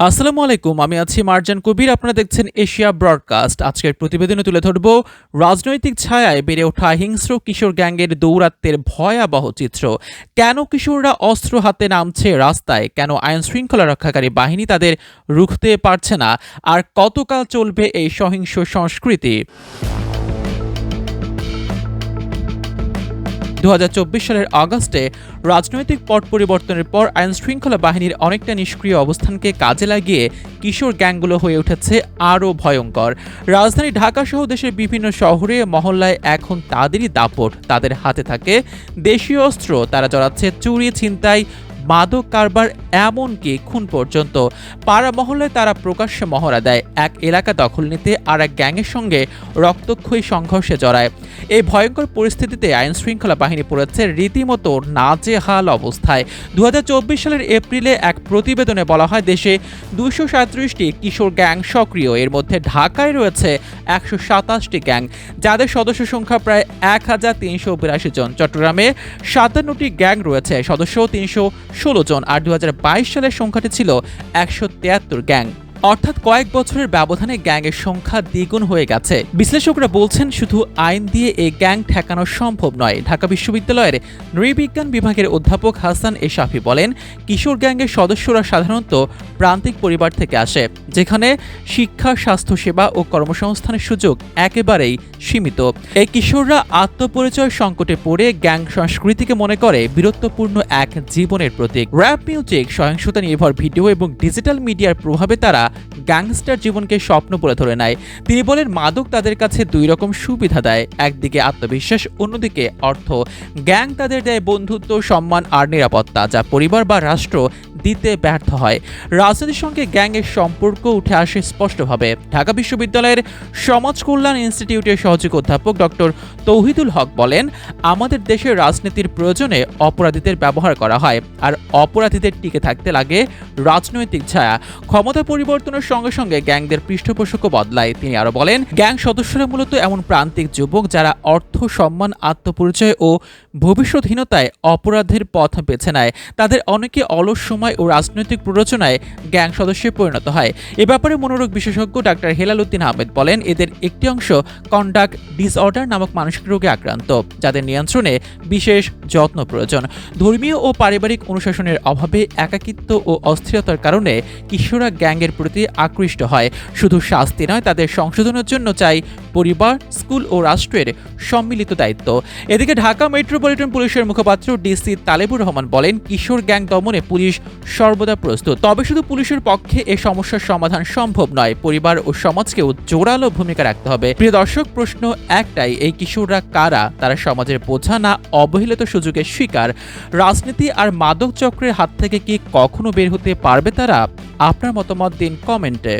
আসসালামু আলাইকুম, আমি আছি মার্জান কবির, আপনারা দেখছেন এশিয়া ব্রডকাস্ট। আজকের প্রতিবেদনে তুলে ধরব রাজনৈতিক ছায়ায় বেড়ে ওঠা হিংস্র কিশোর গ্যাংয়ের দৌরাত্মের ভয়াবহ চিত্র। কেন কিশোররা অস্ত্র হাতে নামছে রাস্তায়? কেন আইন শৃঙ্খলা রক্ষাকারী বাহিনী তাদের রুখতে পারছে না? আর কতকাল চলবে এই সহিংস সংস্কৃতি? দু হাজার চব্বিশ সালের আগস্টে রাজনৈতিক পট পরিবর্তনের পর আইন শৃঙ্খলা বাহিনীর অনেকটা নিষ্ক্রিয় অবস্থানকে কাজে লাগিয়ে কিশোর গ্যাংগুলো হয়ে উঠেছে আরও ভয়ঙ্কর। রাজধানী ঢাকা সহ দেশের বিভিন্ন শহরে মহল্লায় এখন তাদেরই দাপট, তাদের হাতে থাকে দেশীয় অস্ত্র, তারা জড়াচ্ছে চুরি, ছিনতাই মাদক কারবার এমনকি খুন পর্যন্ত। পাড়া মহল্লায় তারা প্রকাশ্যে মহড়া দেয়। এক এলাকা দখল নিতে আর এক গ্যাংয়ের সঙ্গে রক্তক্ষয়ী সংঘর্ষে জড়ায়। এই ভয়ঙ্কর পরিস্থিতিতে আইন শৃঙ্খলা বাহিনী পড়েছে রীতিমতো নাজেহাল অবস্থায়। দু হাজার চব্বিশ সালের এপ্রিলে এক প্রতিবেদনে বলা হয়, দেশে দুশো সাঁত্রিশটি কিশোর গ্যাং সক্রিয়। এর মধ্যে ঢাকায় রয়েছে একশো সাতাশটি গ্যাং, যাদের সদস্য সংখ্যা প্রায় এক হাজার তিনশো বিরাশি জন। চট্টগ্রামে সাতান্নটি গ্যাং রয়েছে। সদস্য তিনশো ষোলো জন। আর দু হাজার বাইশ সালের সংখ্যাটি ছিল একশো তিয়াত্তর গ্যাং। অর্থাৎ কয়েক বছরের ব্যবধানে গ্যাংয়ের সংখ্যা দ্বিগুণ হয়ে গেছে। বিশ্লেষকরা বলছেন শুধু আইন দিয়ে এই গ্যাং ঠেকানো সম্ভব নয়। ঢাকা বিশ্ববিদ্যালয়ের নৃবিজ্ঞান বিভাগের অধ্যাপক হাসান এ শাফি বলেন, কিশোর গ্যাংয়ের সদস্যরা সাধারণত প্রান্তিক পরিবার থেকে আসে, যেখানে শিক্ষা, স্বাস্থ্যসেবা ও কর্মসংস্থানের সুযোগ একেবারেই সীমিত। এই কিশোররা আত্মপরিচয় সংকটে পড়ে গ্যাং সংস্কৃতিকে মনে করে বীরত্বপূর্ণ এক জীবনের প্রতীক। র্যাপ মিউজিক, সহিংসতা নির্ভর ভিডিও এবং ডিজিটাল মিডিয়ার প্রভাবে তারা গ্যাংস্টার জীবনকে স্বপ্ন বলে ধরে নেয়। তিনি বলেন, মাদক তাদের কাছে দুই রকম সুবিধা দেয়। একদিকে আত্মবিশ্বাস, অন্যদিকে অর্থ। গ্যাং তাদের দেয় বন্ধুত্ব, সম্মান আর নিরাপত্তা, যা পরিবার বা রাষ্ট্র দিতে ব্যর্থ হয়। রাজনীতির সঙ্গে গ্যাংয়ের সম্পর্ক উঠে আসে স্পষ্টভাবে। ঢাকা বিশ্ববিদ্যালয়ের সমাজ কল্যাণ ইনস্টিটিউটের সহযোগী অধ্যাপক ডক্টর তৌহিদুল হক বলেন, আমাদের দেশের রাজনীতির প্রয়োজনে অপরাধীদের ব্যবহার করা হয়, আর অপরাধীদের টিকে থাকতে লাগে রাজনৈতিক ছায়া। ক্ষমতা পরিবর্তনের সঙ্গে সঙ্গে গ্যাংদের পৃষ্ঠপোষকও বদলায়। তিনি আরও বলেন, গ্যাং সদস্যরা মূলত এমন প্রান্তিক যুবক যারা অর্থ, সম্মান, আত্মপরিচয় ও ভবিষ্যৎহীনতায় অপরাধের পথ বেছে নেয়। তাদের অনেকে অলস সময় ও রাজনৈতিক প্ররোচনায় গ্যাং সদস্যে পরিণত হয়। এ ব্যাপারে মনোরোগ বিশেষজ্ঞ ডাক্তার হেলাল উদ্দিন আহমেদ বলেন, এদের একটি অংশ কন্ডাক্ট ডিসঅর্ডার নামক মানসিক রোগে আক্রান্ত, যাদের নিয়ন্ত্রণে বিশেষ যত্ন প্রয়োজন। ধর্মীয় ও পারিবারিক অনুশাসনের অভাবে একাকিত্ব ও অস্থিরতার কারণে কিশোরা গ্যাংয়ের প্রতি আকৃষ্ট হয়। শুধু শাস্তি নয়, তাদের সংশোধনের জন্য চাই পরিবার, স্কুল ও রাষ্ট্রের সম্মিলিত দায়িত্ব। এদিকে ঢাকা মেট্রোপলিটন পুলিশের মুখপাত্র ডিসি তালেবুর রহমান বলেন, কিশোর গ্যাং দমনে পুলিশ সর্বদা প্রস্তুত। তবে শুধু পুলিশের পক্ষে এ সমস্যার সমাধান সম্ভব নয়, পরিবার ও সমাজকেও জোরালো ভূমিকা রাখতে হবে। প্রিয় দর্শক, প্রশ্ন একটাই, এই কিশোররা কারা? তারা সমাজের বোঝা না অবহেলিত সুযোগের শিকার? রাজনীতি আর মাদক চক্রের হাত থেকে কি কখনো বের হতে পারবে তারা? আপনার মতামত দিন কমেন্টে।